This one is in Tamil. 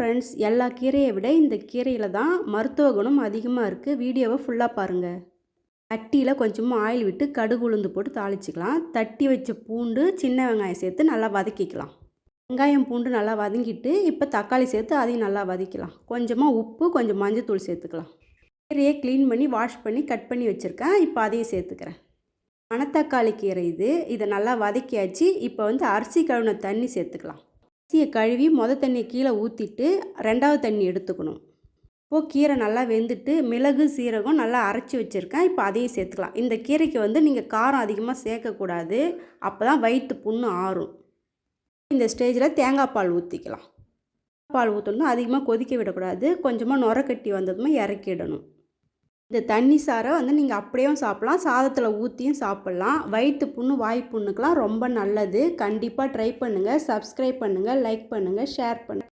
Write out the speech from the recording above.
ஃப்ரெண்ட்ஸ் எல்லா கீரையை விட இந்த கீரையில் தான் மருத்துவ குணம் அதிகமாக இருக்குது வீடியோவை ஃபுல்லாக பாருங்கள் தட்டியில் கொஞ்சமாக ஆயில் விட்டு கடுகு உளுந்து போட்டு தாளிச்சிக்கலாம். தட்டி வச்ச பூண்டு சின்ன வெங்காயம் சேர்த்து நல்லா வதக்கிக்கலாம். வெங்காயம் பூண்டு நல்லா வதங்கிட்டு இப்போ தக்காளி சேர்த்து அதையும் நல்லா வதக்கலாம் கொஞ்சமாக உப்பு கொஞ்சம் மஞ்சத்தூள் சேர்த்துக்கலாம். கீரையை க்ளீன் பண்ணி வாஷ் பண்ணி கட் பண்ணி வச்சுருக்கேன். இப்போ அதையும் சேர்த்துக்கிறேன். மணத்தக்காளி கீரை இது. இதை நல்லா வதக்கியாச்சு. இப்போ வந்து அரிசி கழுவின தண்ணி சேர்த்துக்கலாம். அரிசியை கழுவி மொதல் தண்ணியை கீழே ஊற்றிட்டு ரெண்டாவது தண்ணி எடுத்துக்கணும். இப்போது கீரை நல்லா வெந்துட்டு மிளகு சீரகம் நல்லா அரைச்சி வச்சுருக்கேன். இப்போ அதையும் சேர்த்துக்கலாம். இந்த கீரைக்கு வந்து நீங்கள் காரம் அதிகமாக சேர்க்கக்கூடாது. அப்போ தான் வயிற்று புண்ணு ஆறும். இந்த ஸ்டேஜில் தேங்காய் பால் ஊற்றிக்கலாம் பால் ஊற்றணும் அதிகமாக கொதிக்க விடக்கூடாது. கொஞ்சமாக நுர கட்டி வந்ததுமே இறக்கிடணும். இந்த தண்ணி சாரை வந்து நீங்கள் அப்படியும் சாப்பிட்லாம். சாதத்தில் ஊற்றியும் சாப்பிட்லாம். வயிற்று புண்ணு வாய் புண்ணுக்கெலாம் ரொம்ப நல்லது. கண்டிப்பாக ட்ரை பண்ணுங்கள் சப்ஸ்கிரைப் பண்ணுங்கள் லைக் பண்ணுங்கள் ஷேர் பண்ணுங்கள்